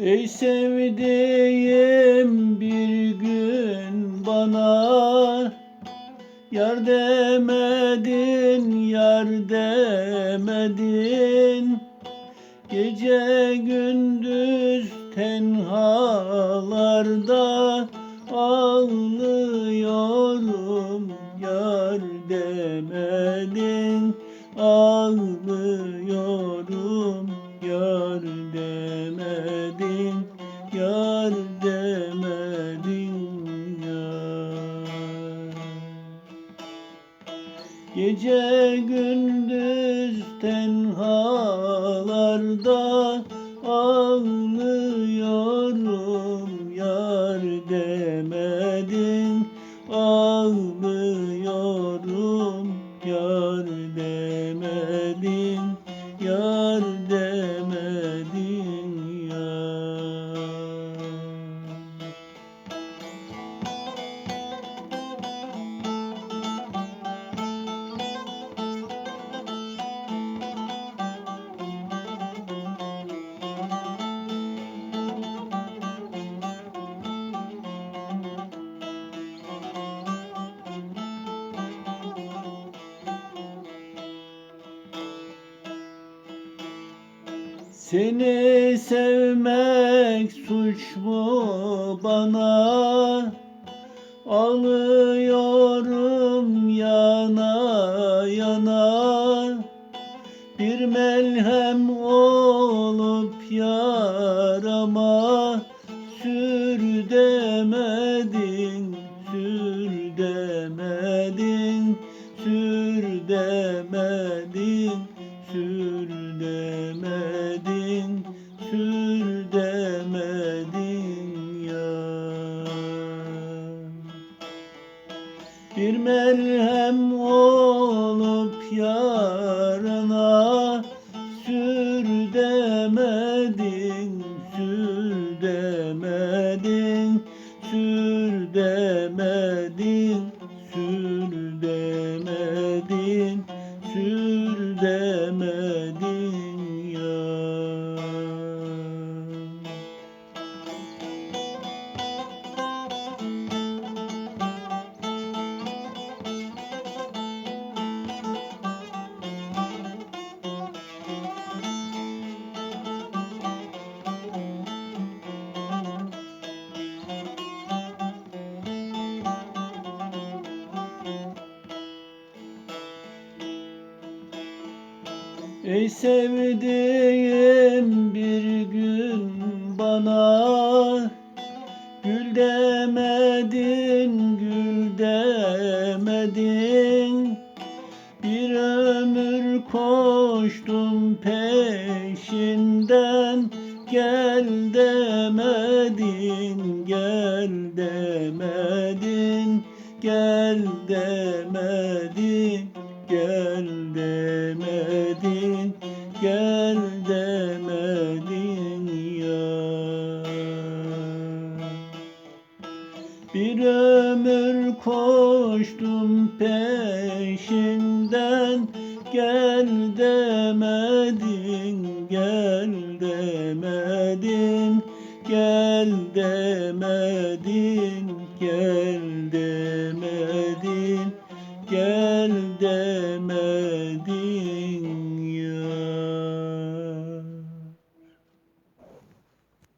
Ey sevdiğim bir gün bana Yar demedin, yar demedin. Gece gündüz tenhalarda Ağlıyorum yar demedin Ağlıyorum Yar demedin yar Gece gündüz tenhalarda ağlıyorum yar demedin ağlıyorum Seni sevmek suç mu bana? Ağlıyorum yana yana. Bir melhem olup yarama. Sür demedin, sür demedin. Sür demedin, sür bir melhem olup yarına sür demedin, sür demedin, sür demedin, sür Ey sevdiğim bir gün bana Gül demedin, gül demedin. Bir ömür koştum peşinden Gel demedin, gel demedin Gel demedin, gel demedin Gel demedin ya. Bir ömür koştum peşinden Gel demedin, gel demedin Gel demedin, gel demedin Gel edemem